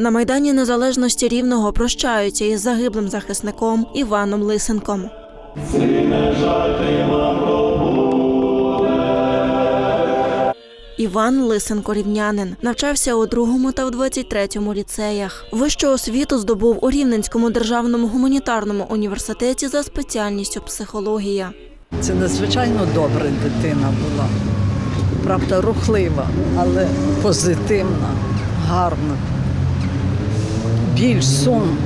На майдані незалежності рівного прощаються із загиблим захисником Іваном Лисенком. Іван Лисенко рівнянин навчався у другому та в 23-му ліцеях. Вищу освіту здобув у Рівненському державному гуманітарному університеті за спеціальністю психологія. Це надзвичайно добра дитина була. Правда, рухлива, але позитивна, гарна. Біль, сум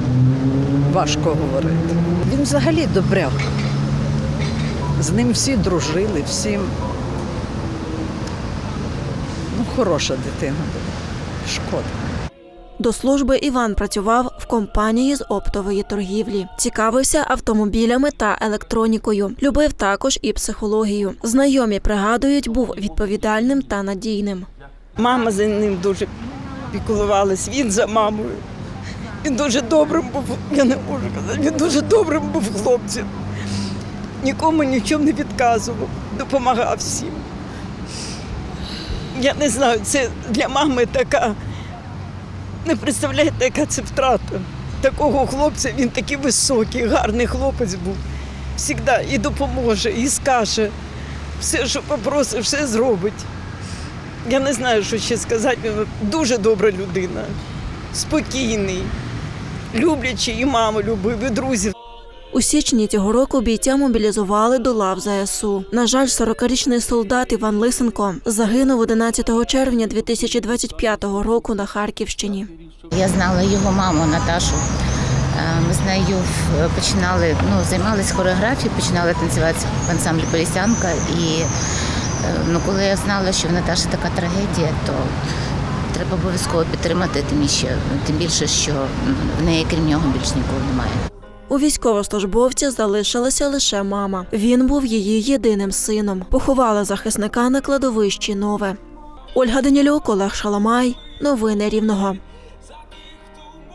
важко говорити. Він взагалі добряк. З ним всі дружили, всім. Ну, хороша дитина була. Шкода. До служби Іван працював в компанії з оптової торгівлі, цікавився автомобілями та електронікою. Любив також і психологію. Знайомі пригадують, був відповідальним та надійним. Мама за ним дуже піклувалась, він за мамою. Він дуже добрим був, я не можу казати, він дуже добрим був хлопцем. Нікому нічого не відказував, допомагав всім. Я не знаю, це для мами така. Не представляєте, яка це втрата. Такого хлопця, він такий високий, гарний хлопець був. Всігда і допоможе, і скаже. Все, що попросить, все зробить. Я не знаю, що ще сказати. Він Дуже добра людина, спокійний, люблячий і маму любив, і друзів. У січні цього року бійця мобілізували до лав ЗСУ. На жаль, 40-річний солдат Іван Лисенко загинув 11 червня 2025 року на Харківщині. Я знала його маму Наташу. Е, Ми з нею починали, ну, займалися хореографією, починали танцювати в ансамблі Полісянка. І е, ну, коли я знала, що в Наташі така трагедія, то треба обов'язково підтримати, тим, ще, тим більше, що в неї крім нього більш нікого немає. У військовослужбовця залишилася лише мама. Він був її єдиним сином. Поховала захисника на кладовищі нове. Ольга Данілюк, Олег Шаламай. Новини Рівного.